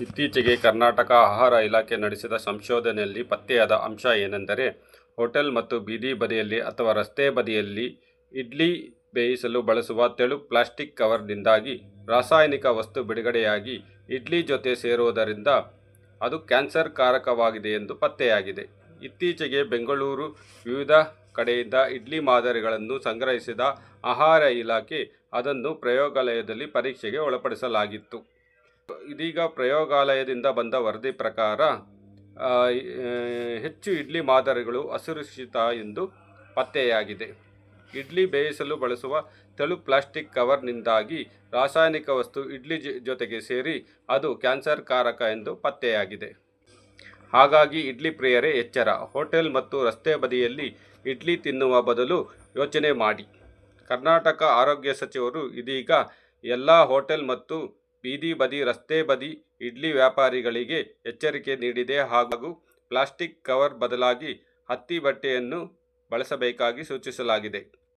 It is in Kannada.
ಇತ್ತೀಚೆಗೆ ಕರ್ನಾಟಕ ಆಹಾರ ಇಲಾಖೆ ನಡೆಸಿದ ಸಂಶೋಧನೆಯಲ್ಲಿ ಪತ್ತೆಯಾದ ಅಂಶ ಏನೆಂದರೆ, ಹೋಟೆಲ್ ಮತ್ತು ಬೀದಿ ಬದಿಯಲ್ಲಿ ಅಥವಾ ರಸ್ತೆ ಬದಿಯಲ್ಲಿ ಇಡ್ಲಿ ಬೇಯಿಸಲು ಬಳಸುವ ತೆಳು ಪ್ಲಾಸ್ಟಿಕ್ ಕವರ್ನಿಂದಾಗಿ ರಾಸಾಯನಿಕ ವಸ್ತು ಬಿಡುಗಡೆಯಾಗಿ ಇಡ್ಲಿ ಜೊತೆ ಸೇರುವುದರಿಂದ ಅದು ಕ್ಯಾನ್ಸರ್ ಕಾರಕವಾಗಿದೆ ಎಂದು ಪತ್ತೆಯಾಗಿದೆ. ಇತ್ತೀಚೆಗೆ ಬೆಂಗಳೂರು ವಿವಿಧ ಕಡೆಯಿಂದ ಇಡ್ಲಿ ಮಾದರಿಗಳನ್ನು ಸಂಗ್ರಹಿಸಿದ ಆಹಾರ ಇಲಾಖೆ ಅದನ್ನು ಪ್ರಯೋಗಾಲಯದಲ್ಲಿ ಪರೀಕ್ಷೆಗೆ ಒಳಪಡಿಸಲಾಗಿತ್ತು. ಇದೀಗ ಪ್ರಯೋಗಾಲಯದಿಂದ ಬಂದ ವರದಿ ಪ್ರಕಾರ ಹೆಚ್ಚು ಇಡ್ಲಿ ಮಾದರಿಗಳು ಅಸುರಕ್ಷಿತ ಎಂದು ಪತ್ತೆಯಾಗಿದೆ. ಇಡ್ಲಿ ಬೇಯಿಸಲು ಬಳಸುವ ತೆಳು ಪ್ಲಾಸ್ಟಿಕ್ ಕವರ್ನಿಂದಾಗಿ ರಾಸಾಯನಿಕ ವಸ್ತು ಇಡ್ಲಿ ಜೊತೆಗೆ ಸೇರಿ ಅದು ಕ್ಯಾನ್ಸರ್ ಕಾರಕ ಎಂದು ಪತ್ತೆಯಾಗಿದೆ. ಹಾಗಾಗಿ ಇಡ್ಲಿ ಪ್ರಿಯರೇ, ಎಚ್ಚರ. ಹೋಟೆಲ್ ಮತ್ತು ರಸ್ತೆ ಬದಿಯಲ್ಲಿ ಇಡ್ಲಿ ತಿನ್ನುವ ಬದಲು ಯೋಚನೆ ಮಾಡಿ. ಕರ್ನಾಟಕ ಆರೋಗ್ಯ ಸಚಿವರು ಇದೀಗ ಎಲ್ಲ ಹೋಟೆಲ್ ಮತ್ತು ಬೀದಿ ಬದಿ, ರಸ್ತೆ ಬದಿ ಇಡ್ಲಿ ವ್ಯಾಪಾರಿಗಳಿಗೆ ಎಚ್ಚರಿಕೆ ನೀಡಿದೆ ಹಾಗೂ ಪ್ಲಾಸ್ಟಿಕ್ ಕವರ್ ಬದಲಾಗಿ ಹತ್ತಿ ಬಟ್ಟೆಯನ್ನು ಬಳಸಬೇಕಾಗಿ ಸೂಚಿಸಲಾಗಿದೆ.